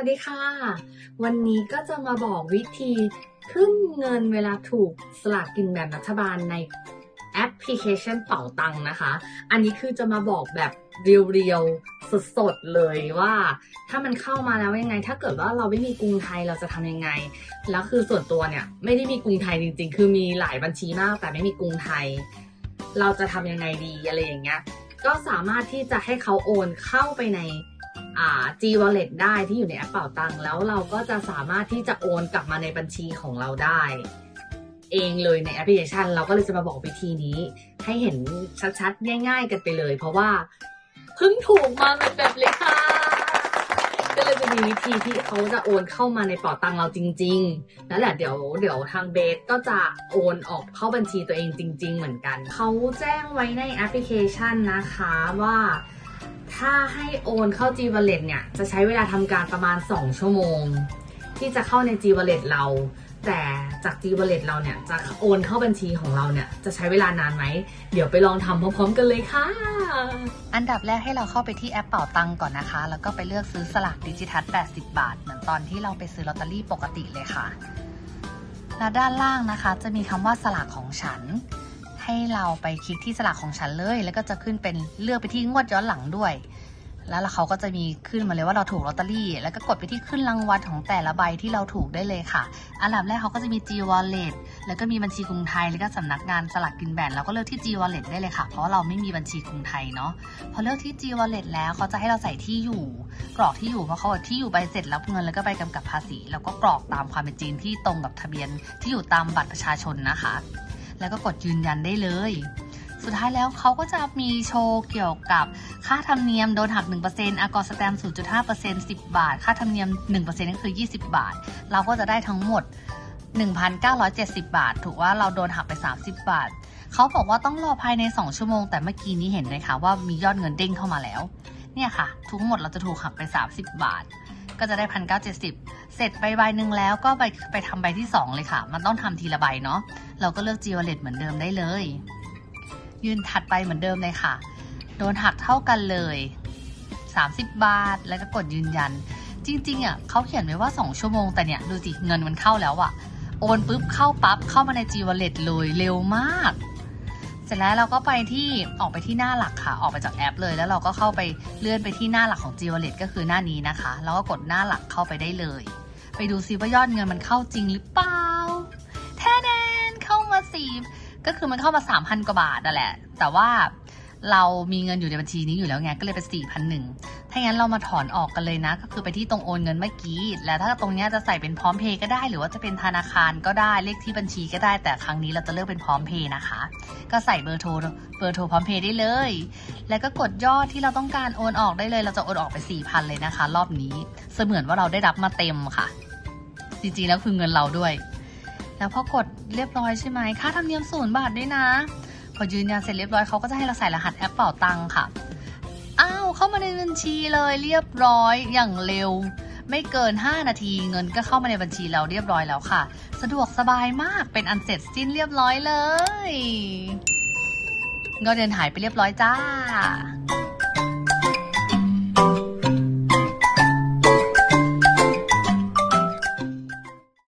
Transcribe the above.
วัสดีค่ะ วันนี้ก็จะมาบอกวิธีขึ้นเงินเวลาถูกสลากกินแบ่งรัฐบาลในแอปพลิเคชันเป่าตังนะคะ อันนี้คือจะมาบอกแบบเรียวๆสดๆเลยว่า ถ้ามันเข้ามาแล้วยังไง ถ้าเกิดว่าเราไม่มีกรุงไทยเราจะทำยังไง แล้วคือส่วนตัวเนี่ยไม่ได้มีกรุงไทยจริง ๆ คือมีหลายบัญชีมาก แต่ไม่มีกรุงไทย เราจะทำยังไงดีอะไรอย่างเงี้ย ก็สามารถที่จะให้เขาโอนเข้าไปใน G Wallet ได้ที่อยู่ในแอปเป่าตังค์แล้วเราก็จะสามารถที่จะโอนกลับมาในบัญชีของเราได้ เองเลยในแอปพลิเคชัน เราก็เลยจะมาบอกวิธีนี้ ให้เห็นชัดๆ ง่าย ๆ กันไปเลย เพราะว่าเพิ่งถูกมาแบบๆเลยค่ะก็เลยจะมีวิธีที่เขาจะโอนเข้ามาในเป๋าตังค์เราจริง ๆ แล้วแหละเดี๋ยวเดี๋ยวทางเบสก็จะโอนออกเข้าบัญชีตัวเองจริง ๆ เหมือนกัน เขาแจ้งไว้ในแอปพลิเคชันนะคะว่า ถ้าให้โอนเข้า G Wallet เนี่ย จะใช้เวลาทำการประมาณ 2 ชั่วโมง ที่จะเข้าใน G Wallet เรา แต่จาก G Wallet เราเนี่ย จะโอนเข้าบัญชีของเราเนี่ย จะใช้เวลานานไหม เดี๋ยวไปลองทำพร้อมๆกันเลยค่ะ อันดับแรกให้เราเข้าไปที่แอปเป่าตังก่อนนะคะ แล้วก็ไปเลือกซื้อสลากดิจิทัล 80 บาท เหมือนตอนที่เราไปซื้อลอตเตอรี่ปกติเลยค่ะ และด้านล่างนะคะ จะมีคำว่าสลากของฉัน ให้เราไปคลิกที่สลากของฉันเลย แล้วก็จะขึ้นเป็นเลือกไปที่งวดย้อนหลังด้วย แล้วเขาก็จะมีขึ้นมาเลยว่าเราถูกลอตเตอรี่ แล้วก็กดไปที่ขึ้นรางวัลของแต่ละใบที่เราถูกได้เลยค่ะ อันดับแรกเขาก็จะมี G Wallet แล้วก็มีบัญชีกรุงไทย แล้วก็สำนักงานสลากกินแบ่งเราก็เลือกที่ G Wallet ได้เลยค่ะ เพราะเราไม่มีบัญชีกรุงไทยเนาะ พอเลือกที่ G Wallet แล้วเขาจะให้เราใส่ที่อยู่ กรอกที่อยู่เพราะเขาบอกที่อยู่ใบเสร็จรับเงินแล้วก็ใบกำกับภาษี แล้วก็กรอกตามความเป็นจริงที่ตรงกับทะเบียนที่อยู่ตามบัตรประชาชนนะคะ แล้วก็กดยืนยันได้เลย สุดท้ายแล้วเขาก็จะมีโชว์เกี่ยวกับค่าธรรมเนียมโดนหัก 1%อากรสแตมป์0.5% 10 บาท ค่าธรรมเนียม 1%ก็คือ 20 บาท เราก็จะได้ทั้งหมด 1,970 บาท ถูกว่าเราโดนหักไป 30 บาท เขาบอกว่าต้องรอภายใน 2 ชั่วโมง แต่เมื่อกี้นี้เห็นไหมคะว่ามียอดเงินเด้งเข้ามาแล้ว เนี่ยค่ะทุกหมดเราจะถูกหักไป 30 บาท ก็จะได้1,970เจ็ดสิบเสร็จใบใบหนึ่งแล้วก็ไปไปทำใบที่2เลยค่ะ มันต้องทำทีละใบเนาะเราก็เลือก G Wallet เหมือนเดิมได้เลย ยืนถัดไปเหมือนเดิมเลยค่ะ โดนหักเท่ากันเลย 30 บาท แล้วก็กดยืนยัน จริงๆอะเขาเขียนไว้ว่า 2 ชั่วโมงแต่เนี่ย ดูสิเงินมันเข้าแล้วอะ โอนปุ๊บเข้าปั๊บเข้ามาใน G Wallet เลยเร็วมาก เสร็จแล้วเราก็ไปที่ออกไปที่หน้าหลักค่ะ ออกไปจากแอปเลยแล้วเราก็เข้าไปเลื่อนไปที่หน้าหลักของ G Wallet ก็คือหน้านี้นะคะ แล้วก็กดหน้าหลักเข้าไปได้เลย ไปดูซิว่ายอดเงินมันเข้าจริงหรือเปล่าแท้แดนเข้ามาสี่ก็คือมันเข้ามา 3,000 กว่าบาทนั่นแหละ แต่ว่า เรามีเงินอยู่ในบัญชีนี้อยู่แล้วไงก็เลยเป็น4,001ถ้างั้นเรามาถอนออกกันเลยนะ ก็คือไปที่ตรงโอนเงินเมื่อกี้ แล้วถ้าตรงนี้จะใส่เป็นพร้อมเพย์ก็ได้ หรือว่าจะเป็นธนาคารก็ได้เลขที่บัญชีก็ได้ แต่ครั้งนี้เราจะเลือกเป็นพร้อมเพย์นะคะ ก็ใส่เบอร์โทรเบอร์โทรพร้อมเพย์ได้เลย แล้วก็กดยอดที่เราต้องการโอนออกได้เลย เราจะโอนออกไป4,000เลยนะคะ รอบนี้ เสมือนว่าเราได้รับมาเต็มค่ะ จริงๆแล้วคือเงินเราด้วย แล้วพอกดเรียบร้อยใช่ไหมค่าธรรมเนียมศูนย์บาทด้วยนะ พอยืนยันเสร็จเรียบร้อยเขาก็จะให้เราใส่รหัสแอปเป่าตังค่ะ อ้าวเข้ามาในบัญชีเลยเรียบร้อยอย่างเร็ว ไม่เกิน 5 นาทีเงินก็เข้ามาในบัญชีเราเรียบร้อยแล้วค่ะ สะดวกสบายมากเป็นอันเสร็จสิ้นเรียบร้อยเลยเงินเดินหายไปเรียบร้อยจ้า